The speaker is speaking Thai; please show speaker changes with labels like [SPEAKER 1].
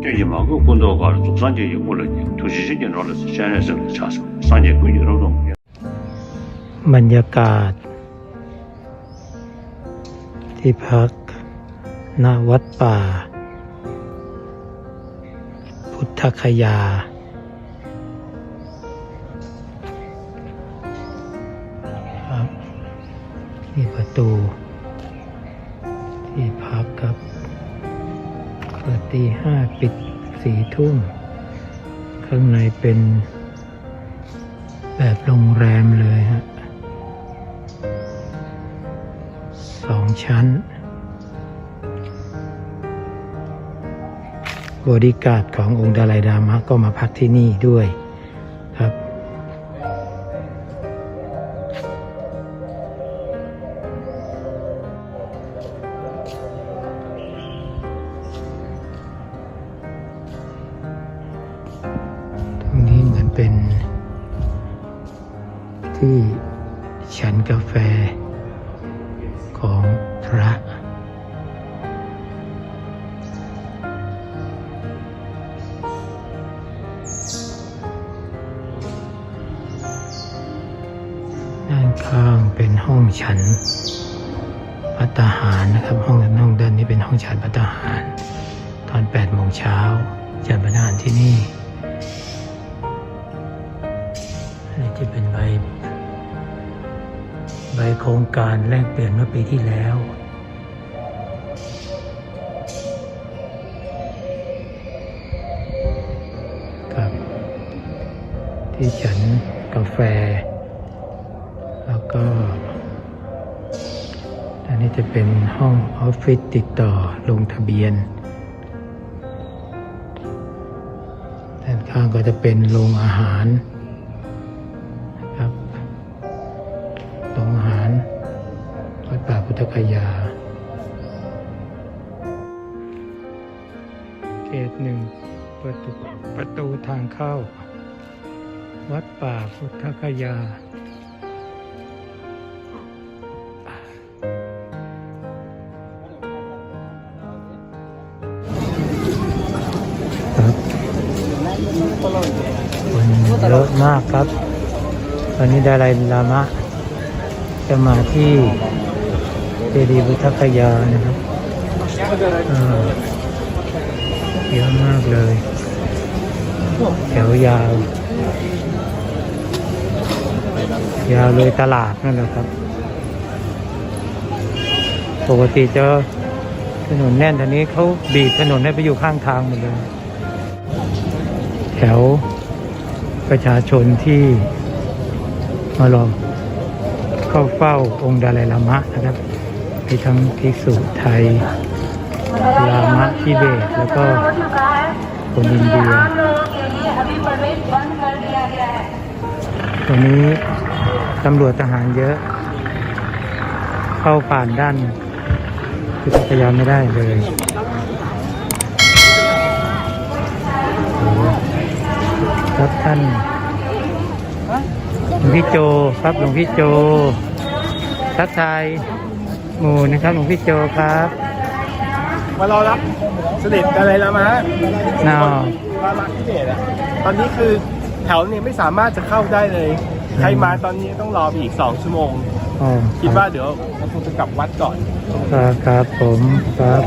[SPEAKER 1] 저기 마고 군도가 조산제 유물을 도시신이 놀아서 전에서 찾아서 산제 군이 로동
[SPEAKER 2] บรรยากาศ ที่พักณวัดป่า พุทธคยา ครับที่ประตู ตีห้าปิดสี่ทุ่ม ข้างในเป็นแบบโรงแรมเลยฮะสองชั้น บริการดขององค์ดาลายดามะก็มาพักที่นี่ด้วย ที่ฉันกาแฟของพระด้านข้างเป็นห้องฉันพัตาหารนะครับ ห้องห้องด้านนี้เป็นห้องฉันพัตาหาร ตอน8โมงเช้าฉันพัตตาหารที่นี่นี่จะเป็นใบ ใบโครงการแลกเปลี่ยนเมื่อปีที่แล้ว ครับ ที่ฉันกาแฟ แล้วก็อันนี้จะเป็นห้องออฟฟิศติดต่อลงทะเบียนด้านข้างก็จะเป็นโรงอาหาร วัดป่าพุทธคยาเกตหนึ่งประตูประตูทางเข้า วัดป่าพุทธคยา ครับคนเยอะมากครับ ตอนนี้ดาราลามะ จะมาที่ เจดีย์พุทธคยานะครับเยอะมากเลย แถวยาว ยาวเลยตลาดนั่นแหละครับ ปกติจะถนนแน่นตอนนี้เขาบีบถนนให้ไปอยู่ข้างทางหมดเลย แถวประชาชนที่มารอเข้าเฝ้าองค์ดาลายลามะนะครับ มีทั้งภิกษุไทย ลามะทิเบต แล้วก็คนอินเดีย ตรงนี้ตำรวจทหารเยอะ เข้าผ่านด้านพุทธคยาไม่ได้เลยโอ้โหครับท่านหลวงพี่โจ ครับหลวงพี่โจทักทาย หมู่นะครับหลวงพี่โจครับ
[SPEAKER 3] มารอรับเสด็จอะไรแล้วมะ
[SPEAKER 2] นาว
[SPEAKER 3] มามาที่เดชอะตอนนี้คือแถวเนี่ยไม่สามารถจะเข้าได้เลย ใครมาตอนนี้ต้องรอไปอีกสองชั่วโมง
[SPEAKER 2] อ๋อ
[SPEAKER 3] คิดว่าเดี๋ยวเราคงจะกลับวัดก่อน
[SPEAKER 2] ครับครับผมครับ